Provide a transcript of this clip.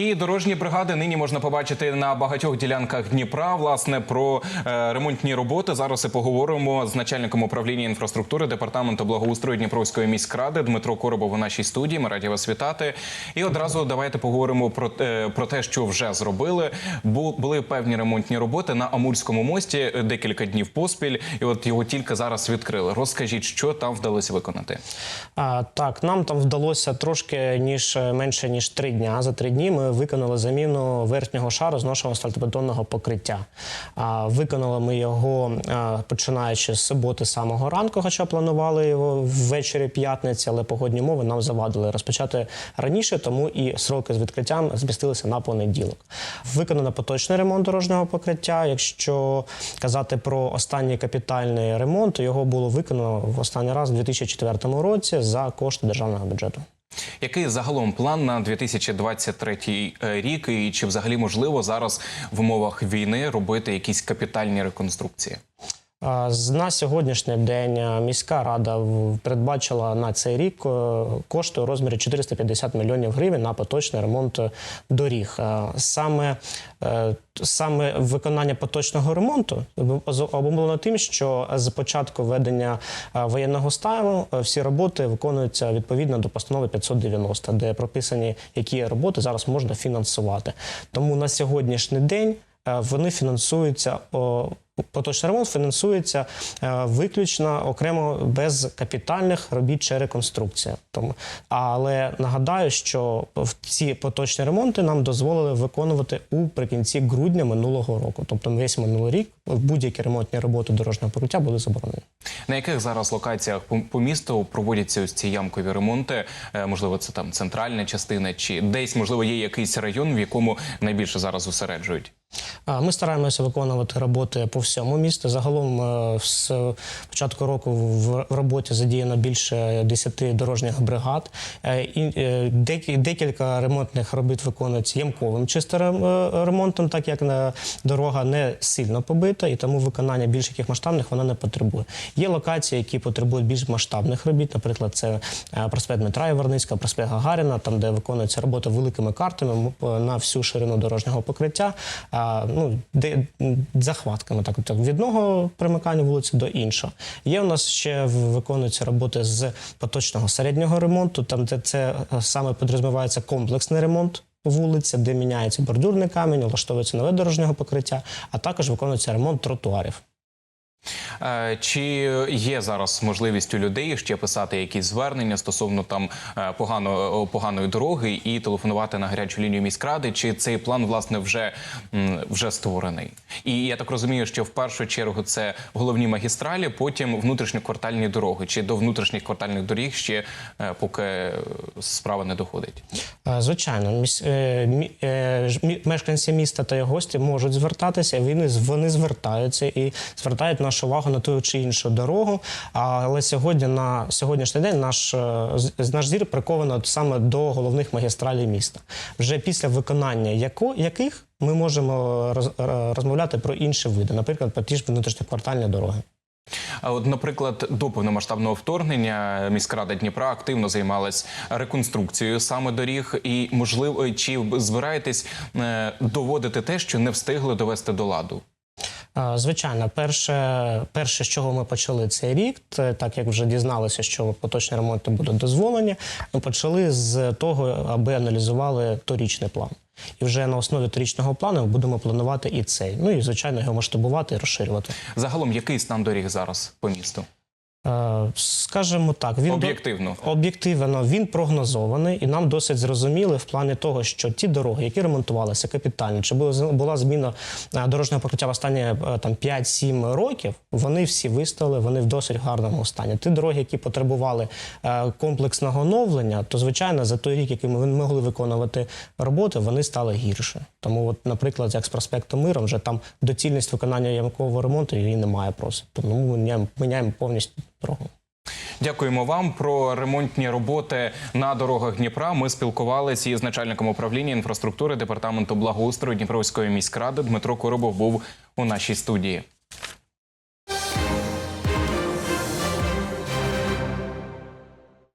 І дорожні бригади нині можна побачити на багатьох ділянках Дніпра. Власне про е, ремонтні роботи зараз і поговоримо з начальником управління інфраструктури департаменту благоустрою Дніпровської міськради Дмитро Коробов у нашій студії. Ми раді вас вітати. І одразу давайте поговоримо про, е, про те, що вже зробили. Бу, були певні ремонтні роботи на Амурському мості е, декілька днів поспіль, і от його тільки зараз відкрили. Розкажіть, що там вдалося виконати. А, так, нам там вдалося трошки ніж менше ніж три дня. За три дні ми виконали заміну верхнього шару з нашого асфальтобетонного покриття. Виконали ми його починаючи з суботи самого ранку, хоча планували його ввечері п'ятниці, але погодні умови нам завадили розпочати раніше, тому і сроки з відкриттям змістилися на понеділок. Виконано поточний ремонт дорожнього покриття. Якщо казати про останній капітальний ремонт, його було виконано в останній раз у 2004 році за кошти державного бюджету. Який загалом план на 2023 рік, і чи взагалі можливо зараз в умовах війни робити якісь капітальні реконструкції? На сьогоднішній день міська рада передбачила на цей рік е, кошти у розмірі 450 мільйонів гривень на поточний ремонт доріг. Саме, е, саме виконання поточного ремонту обумовлено тим, що з початку введення е, воєнного стану е, всі роботи виконуються відповідно до постанови 590, де прописані, які роботи зараз можна фінансувати. Тому на сьогоднішній день вони фінансуються. Поточний ремонт фінансується е, виключно окремо без капітальних робіт чи реконструкція. Тому, але нагадаю, що в ці поточні ремонти нам дозволили виконувати у прикінці грудня минулого року. Тобто весь минулий рік будь-які ремонтні роботи дорожнього покриття були заборонені. На яких зараз локаціях по, по місту проводяться ось ці ямкові ремонти? Е, Можливо, це там центральна частина, чи десь можливо є якийсь район, в якому найбільше зараз зосереджують? Ми стараємося виконувати роботи по всьому місту. Загалом е, з початку року в роботі задіяно більше 10 дорожніх бригад. Е, І е, декілька ремонтних робіт виконується ямковим чисто е, ремонтом, так як дорога не сильно побита, і тому виконання більш яких масштабних вона не потребує. Є локації, які потребують більш масштабних робіт. Наприклад, це проспект Дмитра Яворницького, проспект Гагаріна, там де виконується робота великими картами на всю ширину дорожнього покриття. Ну, де, захватками, так, від одного примикання вулиці до іншого. Є у нас ще виконуються роботи з поточного середнього ремонту, там де це е, саме підрозумівається комплексний ремонт. Вулиця, де міняється бордюрний камінь, влаштовується нове дорожнього покриття, а також виконується ремонт тротуарів. Е, Чи є зараз можливість у людей ще писати якісь звернення стосовно там е, погано, поганої дороги і телефонувати на гарячу лінію міськради? Чи цей план власне вже, вже створений? І я так розумію, що в першу чергу це головні магістралі, потім внутрішньоквартальні дороги. Чи до внутрішніх квартальних доріг ще е, поки справа не доходить? Е, Звичайно, е, е, мешканці міста та його гості можуть звертатися. Вони вони звертаються і звертають нашу увагу на ту чи іншу дорогу. Але сьогодні на сьогоднішній день наш е, наш зір приковано саме до головних магістралей міста. Вже після виконання яко, яких ми можемо роз- розмовляти про інші види, наприклад, про ті ж внутрішньоквартальні дороги. А от, наприклад, до повномасштабного вторгнення міськрада Дніпра активно займалась реконструкцією саме доріг, і можливо, чи збираєтесь е, доводити те, що не встигли довести до ладу? Звичайно, перше, перше, з чого ми почали цей рік, так як вже дізналися, що поточні ремонти будуть дозволені. Ми почали з того, аби аналізували торічний план. І вже на основі торічного плану будемо планувати і цей. Ну і звичайно його масштабувати і розширювати. Загалом, який стан доріг зараз по місту? Е, Скажімо так, він до- Об'єктивно. Об'єктивно він прогнозований, і нам досить зрозуміли в плані того, що ті дороги, які ремонтувалися капітально, чи була, зміна е, дорожнього покриття в останні е, там 5-7 років, вони всі вистали, вони в досить гарному стані. Ті дороги, які потребували комплексного оновлення, то звичайно за той рік, який ми могли виконувати роботи, вони стали гірше. Тому, от, наприклад, як з проспектом Миром, вже там доцільність виконання ямкового ремонту її немає просто. Тому ми міняємо повністю дорогу. Дякуємо вам про ремонтні роботи на дорогах Дніпра. Ми спілкувалися із начальником управління інфраструктури департаменту благоустрою Дніпровської міськради. Дмитро Коробов був у нашій студії.